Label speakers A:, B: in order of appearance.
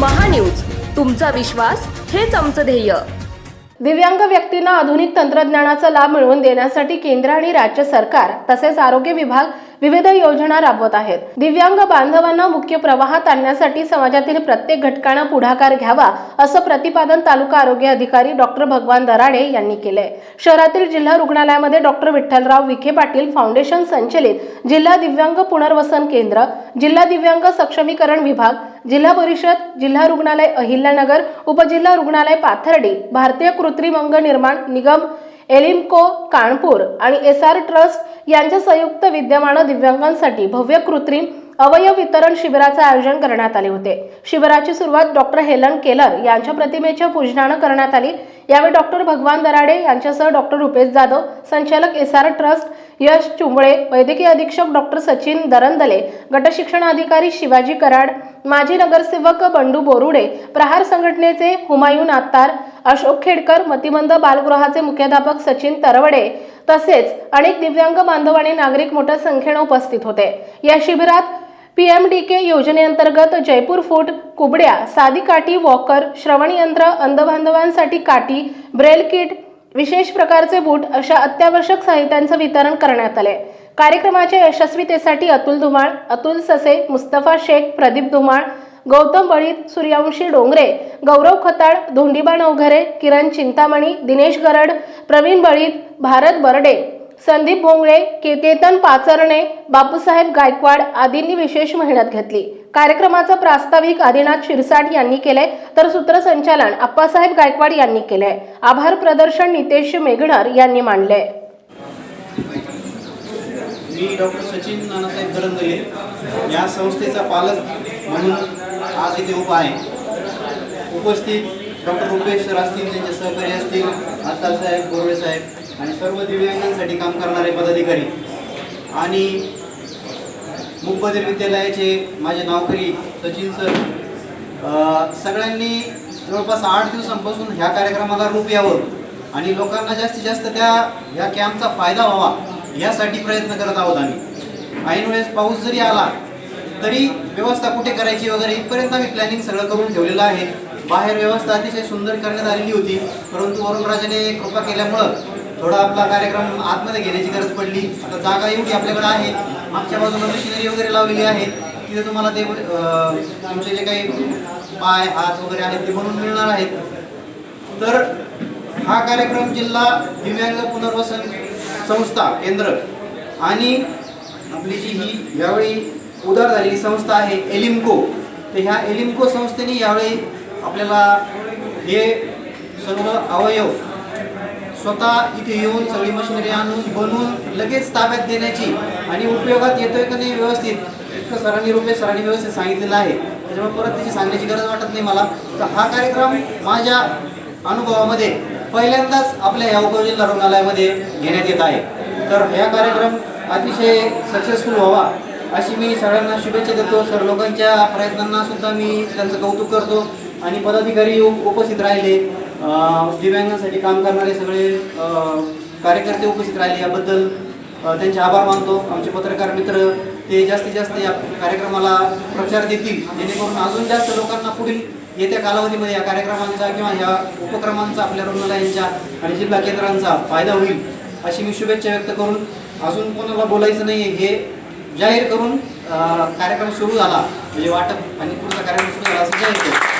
A: महान्यूज. तुमचा विश्वास हेच आमचं ध्येय.
B: दिव्यांग व्यक्तींना आधुनिक तंत्रज्ञानाचा लाभ मिळवून देण्यासाठी केंद्र आणि राज्य सरकार तसेच आरोग्य विभाग विविध योजना राबवत आहेत. दिव्यांग बांधवांना मुख्य प्रवाहात आणण्यासाठी समाजातील प्रत्येक घटकानं पुढाकार घ्यावा असं प्रतिपादन तालुका आरोग्य अधिकारी डॉक्टर भगवान दराडे यांनी केलंय. शहरातील जिल्हा रुग्णालयामध्ये डॉक्टर विठ्ठलराव विखे पाटील फाउंडेशन संचलित जिल्हा दिव्यांग पुनर्वसन केंद्र जिल्हा दिव्यांग सक्षमीकरण विभाग जिल्हा परिषद जिल्हा रुग्णालय अहिल्यानगर उपजिल्हा रुग्णालय पाथर्डी भारतीय कृत्रिम अंग निर्माण निगम एलिमको कानपूर आणि एस आर ट्रस्ट यांच्या संयुक्त विद्यमानं दिव्यांगांसाठी भव्य कृत्रिम अवयव वितरण शिबिराचं आयोजन करण्यात आले होते. शिबिराची सुरुवात डॉक्टर हेलन केलर यांच्या प्रतिमेच्या पूजनानं करण्यात आली. यावेळी डॉक्टर भगवान दराडे यांच्यासह डॉक्टर रुपेश जाधव संचालक S R trust Yash Chumbale वैद्यकीय अधीक्षक डॉक्टर सचिन दरंदले गटशिक्षण अधिकारी शिवाजी कराड माजी नगरसेवक बंडू बोरुडे प्रहार संघटनेचे हुमायून आत्तार अशोक खेडकर मतिमंद बालगृहाचे मुख्याध्यापक सचिन तरवडे तसेच अनेक दिव्यांग बांधव आणि नागरिक मोठ्या संख्येनं उपस्थित होते. या शिबिरात पी एम डी के योजनेअंतर्गत जयपूर फूट कुबड्या साधी काठी वॉकर श्रवणयंत्र अंधबांधवांसाठी काठी ब्रेल किट विशेष प्रकारचे बूट अशा अत्यावश्यक साहित्यांचं वितरण करण्यात आले. कार्यक्रमाच्या यशस्वीतेसाठी अतुल धुमाळ अतुल ससे मुस्तफा शेख प्रदीप धुमाळ गौतम बळीत सूर्यवंशी डोंगरे गौरव खताळ धोंडीबा नवघरे किरण चिंतामणी दिनेश गरड प्रवीण बळीत भारत बर्डे. संदीप भोंगळे केतन पाचरणे बापूसाहेब गायकवाड आदींनी विशेष मेहनत घेतली. कार्यक्रमाचं प्रास्ताविक आदिनाथ शिरसाट यांनी केले तर सूत्रसंचालन अप्पासाहेब गायकवाड यांनी केले आभार प्रदर्शन नितेश मेघणर यांनी मांडले
C: मी डॉक्टर सचिन नानासाहेब दरंदले या संस्थेचा पालक म्हणून आज इथे उभा आहे. उपस्थित डॉक्टर रुपेश सर असतील त्यांचे सहकारी असतील आत्ता गोरवे साहेब आणि सर्व दिव्यांगांसाठी काम करणारे पदाधिकारी आणि मुकबधीर विद्यालयाचे माझे नावकरी सचिन सर सगळ्यांनी जवळपास आठ दिवसांपासून ह्या कार्यक्रमाला रूप यावं आणि लोकांना जास्तीत जास्त त्या ह्या कॅम्पचा फायदा व्हावा यासाठी प्रयत्न करत आहोत आम्ही. ऐन वेळेस पाऊस जरी आला तरी व्यवस्था कुठे करायची वगैरे इथपर्यंत आम्ही प्लॅनिंग सगळं करून ठेवलेलं आहे. बाहेर व्यवस्था अतिशय सुंदर करण्यात आलेली होती परंतु वरुणराजाने कृपा केल्यामुळं थोडा आपला कार्यक्रम आतमध्ये घेण्याची गरज पडली. आता जागा एवढी आपल्याकडे आहे. मागच्या बाजूला मशिनरी वगैरे लावलेली आहे. तिथे तुम्हाला ते आमचे तुमचे जे काही पाय हात वगैरे आहेत ते बनवून मिळणार आहेत. तर हा कार्यक्रम जिल्हा दिव्यांग पुनर्वसन संस्था केंद्र आणि आपली जी ही यावेळी उदार झालेली संस्था आहे एलिम्को. तर ह्या एलिम्को संस्थेने यावेळी आपल्याला हे सर्व अवयव स्वतः इथे येऊन सगळी मशिनरी आणून बनवून लगेच ताब्यात देण्याची आणि उपयोगात येतोय का नाही व्यवस्थित इतकं सरांनी रुपये सरांनी व्यवस्थित सांगितलेलं आहे. त्याच्यामुळे परत त्याची सांगण्याची गरज वाटत नाही मला. तर हा कार्यक्रम माझ्या अनुभवामध्ये पहिल्यांदाच आपल्या या उपजिल्हा रुग्णालयामध्ये घेण्यात येत आहे. तर ह्या कार्यक्रम अतिशय सक्सेसफुल व्हावा अशी मी सगळ्यांना शुभेच्छा देतो. सर लोकांच्या प्रयत्नांना सुद्धा मी त्यांचं कौतुक करतो. आणि पदाधिकारी उपस्थित राहिले. दिव्यांगांसाठी काम करणारे सगळे कार्यकर्ते उपस्थित राहिले. याबद्दल त्यांचे आभार मानतो. आमचे पत्रकार मित्र ते जास्तीत जास्त या कार्यक्रमाला प्रचार देतील. जेणेकरून अजून जास्त लोकांना पुढील येत्या कालावधीमध्ये या कार्यक्रमांचा किंवा या उपक्रमांचा आपल्या रुग्णालयांच्या आणि जिल्हा केंद्रांचा फायदा होईल अशी मी शुभेच्छा व्यक्त करून अजून कोणाला बोलायचं नाही हे जाहीर करून कार्यक्रम सुरू झाला. म्हणजे वाटप आणि पुढचा कार्यक्रम सुरू झाला असं जाहीर केलं